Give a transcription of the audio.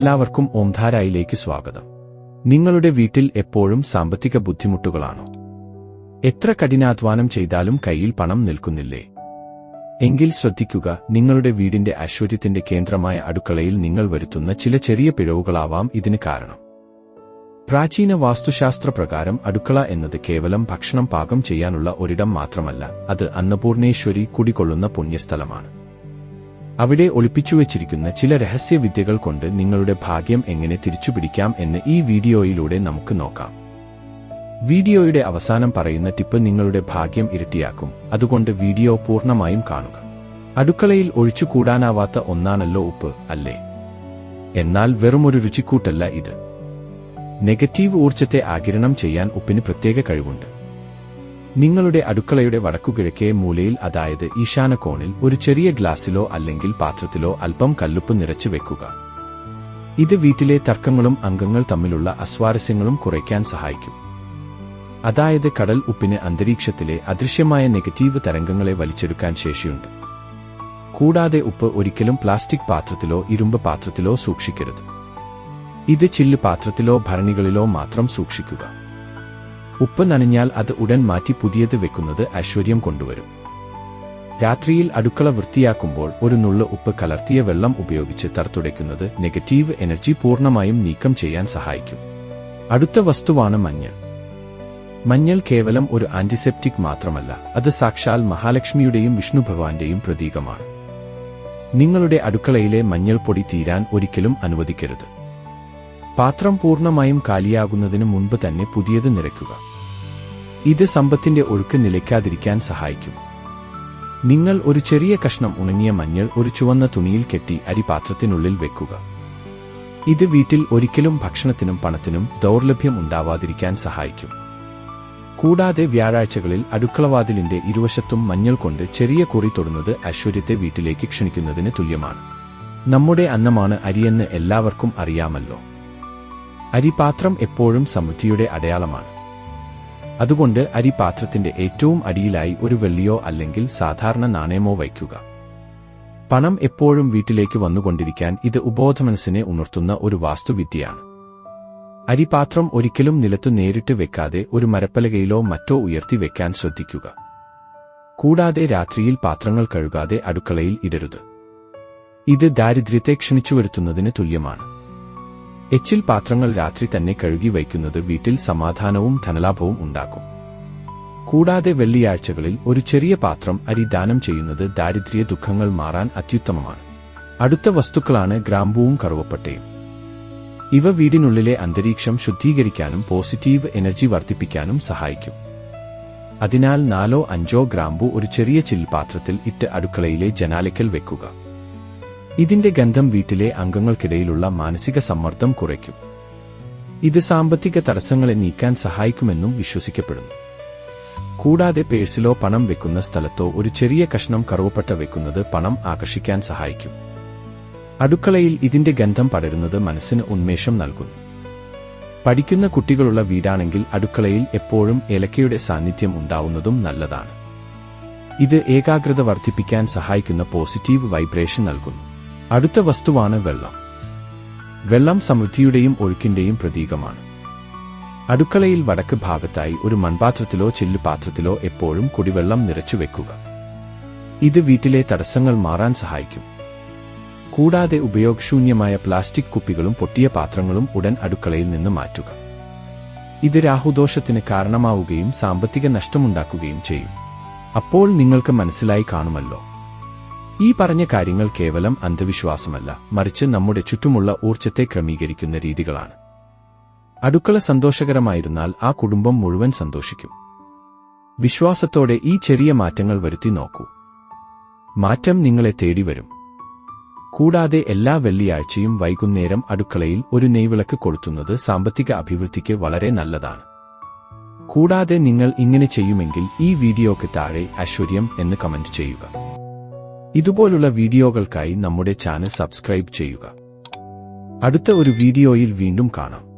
എല്ലാവർക്കും ഓംധാരായിലേക്ക് സ്വാഗതം. നിങ്ങളുടെ വീട്ടിൽ എപ്പോഴും സാമ്പത്തിക ബുദ്ധിമുട്ടുകളാണോ? എത്ര കഠിനാധ്വാനം ചെയ്താലും കയ്യിൽ പണം നിൽക്കുന്നില്ലേ? എങ്കിൽ ശ്രദ്ധിക്കുക നിങ്ങളുടെ വീടിന്റെ ഐശ്വര്യത്തിന്റെ കേന്ദ്രമായ അടുക്കളയിൽ നിങ്ങൾ വരുത്തുന്ന ചില ചെറിയ പിഴവുകളാവാം ഇതിന് കാരണം. പ്രാചീന വാസ്തുശാസ്ത്ര പ്രകാരം അടുക്കള എന്നത് കേവലം ഭക്ഷണം പാകം ചെയ്യാനുള്ള ഒരിടം മാത്രമല്ല അത് അന്നപൂർണേശ്വരി കുടികൊള്ളുന്ന പുണ്യസ്ഥലമാണ്. അവിടെ ഒളിപ്പിച്ചുവെച്ചിരിക്കുന്ന ചില രഹസ്യവിദ്യകൾ കൊണ്ട് നിങ്ങളുടെ ഭാഗ്യം എങ്ങനെ തിരിച്ചുപിടിക്കാം എന്ന് ഈ വീഡിയോയിലൂടെ നമുക്ക് നോക്കാം. വീഡിയോയുടെ അവസാനം പറയുന്ന ടിപ്പ് നിങ്ങളുടെ ഭാഗ്യം ഇരട്ടിയാക്കും. അതുകൊണ്ട് വീഡിയോ പൂർണമായും കാണുക. അടുക്കളയിൽ ഒഴിച്ചുകൂടാനാവാത്ത ഒന്നാണല്ലോ ഉപ്പ് അല്ലേ? എന്നാൽ വെറുമൊരു രുചിക്കൂട്ടല്ല ഇത്. നെഗറ്റീവ് ഊർജത്തെ ആകിരണം ചെയ്യാൻ ഉപ്പിന് പ്രത്യേക കഴിവുണ്ട്. നിങ്ങളുടെ അടുക്കളയുടെ വടക്കുകിഴക്കേ മൂലയിൽ അതായത് ഈശാന കോണിൽ ഒരു ചെറിയ ഗ്ലാസ്സിലോ അല്ലെങ്കിൽ പാത്രത്തിലോ അല്പം കല്ലുപ്പ് നിറച്ചു വെക്കുക. ഇത് വീട്ടിലെ തർക്കങ്ങളും അംഗങ്ങൾ തമ്മിലുള്ള അസ്വാരസ്യങ്ങളും കുറയ്ക്കാൻ സഹായിക്കും. അതായത് കടൽ ഉപ്പിന് അന്തരീക്ഷത്തിലെ അദൃശ്യമായ നെഗറ്റീവ് തരംഗങ്ങളെ വലിച്ചെടുക്കാൻ ശേഷിയുണ്ട്. കൂടാതെ ഉപ്പ് ഒരിക്കലും പ്ലാസ്റ്റിക് പാത്രത്തിലോ ഇരുമ്പ് പാത്രത്തിലോ സൂക്ഷിക്കരുത്. ഇത് ചില്ല് പാത്രത്തിലോ ഭരണികളിലോ മാത്രം സൂക്ഷിക്കുക. ഉപ്പ് നനഞ്ഞാൽ അത് ഉടൻ മാറ്റി പുതിയത് വെക്കുന്നത് ഐശ്വര്യം കൊണ്ടുവരും. രാത്രിയിൽ അടുക്കള വൃത്തിയാക്കുമ്പോൾ ഒരു നുള്ള ഉപ്പ് കലർത്തിയ വെള്ളം ഉപയോഗിച്ച് തറത്തുടയ്ക്കുന്നത് നെഗറ്റീവ് എനർജി പൂർണമായും നീക്കം ചെയ്യാൻ സഹായിക്കും. അടുത്ത വസ്തുവാണ് മഞ്ഞൾ. മഞ്ഞൾ കേവലം ഒരു ആന്റിസെപ്റ്റിക് മാത്രമല്ല അത് സാക്ഷാൽ മഹാലക്ഷ്മിയുടെയും വിഷ്ണു ഭഗവാന്റെയും പ്രതീകമാണ്. നിങ്ങളുടെ അടുക്കളയിലെ മഞ്ഞൾ പൊടി തീരാൻ ഒരിക്കലും അനുവദിക്കരുത്. പാത്രം പൂർണമായും കാലിയാകുന്നതിന് മുൻപ് തന്നെ പുതിയത് നിറയ്ക്കുക. ഇത് സമ്പത്തിന്റെ ഒഴുക്ക് നിലയ്ക്കാതിരിക്കാൻ സഹായിക്കും. നിങ്ങൾ ഒരു ചെറിയ കഷ്ണം ഉണങ്ങിയ മഞ്ഞൾ ഒരു ചുവന്ന തുണിയിൽ കെട്ടി അരിപാത്രത്തിനുള്ളിൽ വെക്കുക. ഇത് വീട്ടിൽ ഒരിക്കലും ഭക്ഷണത്തിനും പണത്തിനും ദൗർലഭ്യം ഉണ്ടാവാതിരിക്കാൻ സഹായിക്കും. കൂടാതെ വ്യാഴാഴ്ചകളിൽ അടുക്കളവാതിലിന്റെ ഇരുവശത്തും മഞ്ഞൾ കൊണ്ട് ചെറിയ കുറി തൊടുന്നത് ഐശ്വര്യത്തെ വീട്ടിലേക്ക് ക്ഷണിക്കുന്നതിന് തുല്യമാണ്. നമ്മുടെ അന്നമാണ് അരിയെന്ന് എല്ലാവർക്കും അറിയാമല്ലോ. അരിപാത്രം എപ്പോഴും സമൃദ്ധിയുടെ അടയാളമാണ്. അതുകൊണ്ട് അരിപാത്രത്തിന്റെ ഏറ്റവും അടിയിലായി ഒരു വെള്ളിയോ അല്ലെങ്കിൽ സാധാരണ നാണയമോ വയ്ക്കുക. പണം എപ്പോഴും വീട്ടിലേക്ക് വന്നുകൊണ്ടിരിക്കാൻ ഇത് ഉബോധമനസ്സിനെ ഉണർത്തുന്ന ഒരു വാസ്തുവിദ്യയാണ്. അരിപാത്രം ഒരിക്കലും നിലത്തു നേരിട്ട് വെക്കാതെ ഒരു മരപ്പലകയിലോ മറ്റോ ഉയർത്തി വെക്കാൻ ശ്രദ്ധിക്കുക. കൂടാതെ രാത്രിയിൽ പാത്രങ്ങൾ കഴുകാതെ അടുക്കളയിൽ ഇടരുത്. ഇത് ദാരിദ്ര്യത്തെ ക്ഷണിച്ചുവരുത്തുന്നതിന് തുല്യമാണ്. എച്ചിൽ പാത്രങ്ങൾ രാത്രി തന്നെ കഴുകി വയ്ക്കുന്നത് വീട്ടിൽ സമാധാനവും ധനലാഭവും ഉണ്ടാക്കും. കൂടാതെ വെള്ളിയാഴ്ചകളിൽ ഒരു ചെറിയ പാത്രം അരി ദാനം ചെയ്യുന്നത് ദാരിദ്ര്യ ദുഃഖങ്ങൾ മാറാൻ അത്യുത്തമമാണ്. അടുത്ത വസ്തുക്കളാണ് ഗ്രാമ്പുവും കറുവപ്പട്ടയും. ഇവ വീടിനുള്ളിലെ അന്തരീക്ഷം ശുദ്ധീകരിക്കാനും പോസിറ്റീവ് എനർജി വർദ്ധിപ്പിക്കാനും സഹായിക്കും. അതിനാൽ നാലോ അഞ്ചോ ഗ്രാമ്പു ഒരു ചെറിയ ചിൽപാത്രത്തിൽ ഇട്ട് അടുക്കളയിലെ ജനാലയ്ക്കൽ വെക്കുക. ഇതിന്റെ ഗന്ധം വീട്ടിലെ അംഗങ്ങൾക്കിടയിലുള്ള മാനസിക സമ്മർദ്ദം കുറയ്ക്കും. ഇത് സാമ്പത്തിക തടസ്സങ്ങളെ നീക്കാൻ സഹായിക്കുമെന്നും വിശ്വസിക്കപ്പെടുന്നു. കൂടാതെ പേഴ്സിലോ പണം വെക്കുന്ന സ്ഥലത്തോ ഒരു ചെറിയ കഷ്ണം കറുവപ്പട്ട വെക്കുന്നത് പണം ആകർഷിക്കാൻ സഹായിക്കും. അടുക്കളയിൽ ഇതിന്റെ ഗന്ധം പടരുന്നത് മനസ്സിന് ഉന്മേഷം നൽകുന്നു. പഠിക്കുന്ന കുട്ടികളുള്ള വീടാണെങ്കിൽ അടുക്കളയിൽ എപ്പോഴും ഏലക്കയുടെ സാന്നിധ്യം ഉണ്ടാവുന്നതും നല്ലതാണ്. ഇത് ഏകാഗ്രത വർദ്ധിപ്പിക്കാൻ സഹായിക്കുന്ന പോസിറ്റീവ് വൈബ്രേഷൻ നൽകുന്നു. അടുത്ത വസ്തുവാണ് വെള്ളം. വെള്ളം സമൃദ്ധിയുടെയും ഒഴുക്കിന്റെയും പ്രതീകമാണ്. അടുക്കളയിൽ വടക്ക് ഭാഗത്തായി ഒരു മൺപാത്രത്തിലോ ചില്ലുപാത്രത്തിലോ എപ്പോഴും കുടിവെള്ളം നിറച്ചു വെക്കുക. ഇത് വീട്ടിലെ തടസ്സങ്ങൾ മാറാൻ സഹായിക്കും. കൂടാതെ ഉപയോഗശൂന്യമായ പ്ലാസ്റ്റിക് കുപ്പികളും പൊട്ടിയ പാത്രങ്ങളും ഉടൻ അടുക്കളയിൽ നിന്ന് മാറ്റുക. ഇത് രാഹുദോഷത്തിന് കാരണമാവുകയും സാമ്പത്തിക നഷ്ടമുണ്ടാക്കുകയും ചെയ്യും. അപ്പോൾ നിങ്ങൾക്ക് മനസ്സിലായി കാണുമല്ലോ. ഈ പറഞ്ഞ കാര്യങ്ങൾ കേവലം അന്ധവിശ്വാസമല്ല. മറിച്ച് നമ്മുടെ ചുറ്റുമുള്ള ഊർജത്തെ ക്രമീകരിക്കുന്ന രീതികളാണ്. അടുക്കള സന്തോഷകരമായിരുന്നാൽ ആ കുടുംബം മുഴുവൻ സന്തോഷിക്കും. വിശ്വാസത്തോടെ ഈ ചെറിയ മാറ്റങ്ങൾ വരുത്തി നോക്കൂ. മാറ്റം നിങ്ങളെ തേടി വരും. കൂടാതെ എല്ലാ വെള്ളിയാഴ്ചയും വൈകുന്നേരം അടുക്കളയിൽ ഒരു നെയ്വിളക്ക് കൊളുത്തുന്നത് സാമ്പത്തിക അഭിവൃദ്ധിക്ക് വളരെ നല്ലതാണ്. കൂടാതെ നിങ്ങൾ ഇങ്ങനെ ചെയ്യുമെങ്കിൽ ഈ വീഡിയോക്ക് താഴെ ഐശ്വര്യം എന്ന് കമന്റ് ചെയ്യുക. ഇതുപോലുള്ള വീഡിയോകൾക്കായി നമ്മുടെ ചാനൽ സബ്സ്ക്രൈബ് ചെയ്യുക. അടുത്ത ഒരു വീഡിയോയിൽ വീണ്ടും കാണാം.